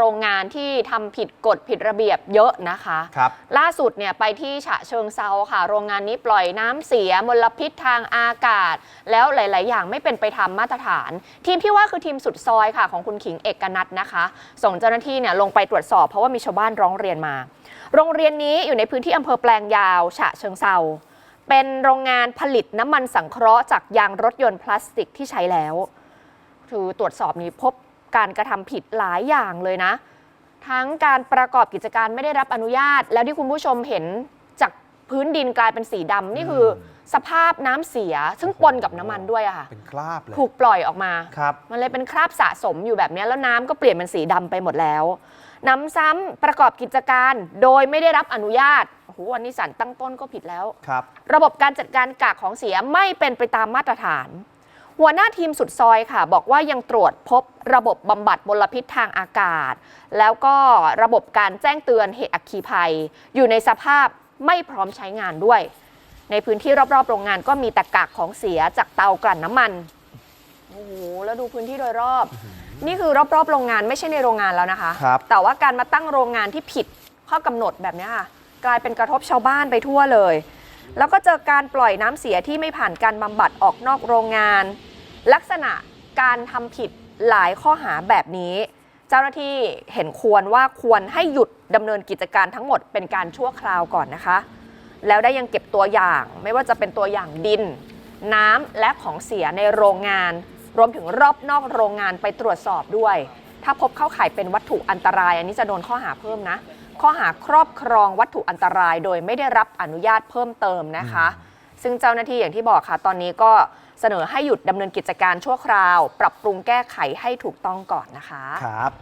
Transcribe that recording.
โรงงานที่ทำผิดกฎผิดระเบียบเยอะนะคะครับล่าสุดเนี่ยไปที่ฉะเชิงเซาค่ะ โรงงานนี้ปล่อยน้ำเสียมลพิษทางอากาศ แล้วหลาย ๆ อย่างไม่เป็นไปตามมาตรฐาน ทีมที่ว่าคือทีมสุดซอยค่ะของคุณขิงเอกนัทนะคะ ส่งเจ้าหน้าที่เนี่ยลงไปตรวจสอบเพราะว่ามีชาวบ้านร้องเรียนมา โรงเรียนนี้อยู่ในพื้นที่อำเภอแปลงยาว ฉะเชิงเซาเป็นโรงงานผลิตน้ำมันสังเคราะห์จากยางรถยนต์พลาสติกที่ใช้แล้ว คือตรวจสอบนี้พบ การกระทำผิดหลายอย่างเลยนะ ทั้งการประกอบกิจการไม่ได้รับอนุญาต แล้วที่คุณผู้ชมเห็นจากพื้นดินกลายเป็นสีดำนี่คืออสภาพน้ำเสีย ซึ่งปนกับน้ำมันด้วยอะค่ะเป็นคราบเลยถูกปล่อยออกมาครับมันเลยเป็นคราบสะสมอยู่แบบเนี้ยแล้วน้ำก็เปลี่ยนเป็นสีดำไปหมดแล้วน้ำซ้ำประกอบกิจการโดยไม่ได้รับอนุญาตโอ้โหวันนี้สารตั้งต้นก็ผิดแล้วครับ ระบบการจัดการกากของเสียไม่เป็นไปตามมาตรฐาน หัวหน้าทีมสุดซอยค่ะ บอกว่ายังตรวจพบระบบบำบัดมลพิษทางอากาศ แล้วก็ระบบการแจ้งเตือนเหตุอัคคีภัย อยู่ในสภาพไม่พร้อมใช้งานด้วย ในพื้นที่รอบๆ โรงงานก็มีแต่กากของเสียจากเตากลั่นน้ำมันโอ้โหแล้วดูพื้นที่โดยรอบ นี่คือรอบๆ โรงงานไม่ใช่ในโรงงานแล้วนะคะ ครับ แต่ว่าการมาตั้งโรงงานที่ผิดข้อกำหนดแบบเนี้ยค่ะกลายเป็นกระทบชาวบ้านไปทั่วเลย แล้วก็เจอการปล่อยน้ำเสียที่ไม่ผ่านการบำบัดออกนอกโรงงาน ลักษณะการทำผิดหลายข้อหาแบบนี้ เจ้าหน้าที่เห็นควรว่าควรให้หยุดดำเนินกิจการทั้งหมดเป็นการชั่วคราวก่อนนะคะ แล้วได้ยังเก็บตัวอย่างไม่ว่าจะเป็นตัวอย่างดิน น้ำและของเสียในโรงงาน รวมถึงรอบนอกโรงงานไปตรวจสอบด้วย ถ้าพบเข้าข่ายเป็นวัตถุอันตราย อันนี้จะโดนข้อหาเพิ่มนะ ข้อหาครอบครองวัตถุอันตรายโดยไม่ได้รับอนุญาตเพิ่มเติมนะคะ ซึ่งเจ้าหน้าที่อย่างที่บอกค่ะ ตอนนี้ก็เสนอให้หยุดดำเนินกิจการชั่วคราว ปรับปรุงแก้ไขให้ถูกต้องก่อนนะคะ ครับ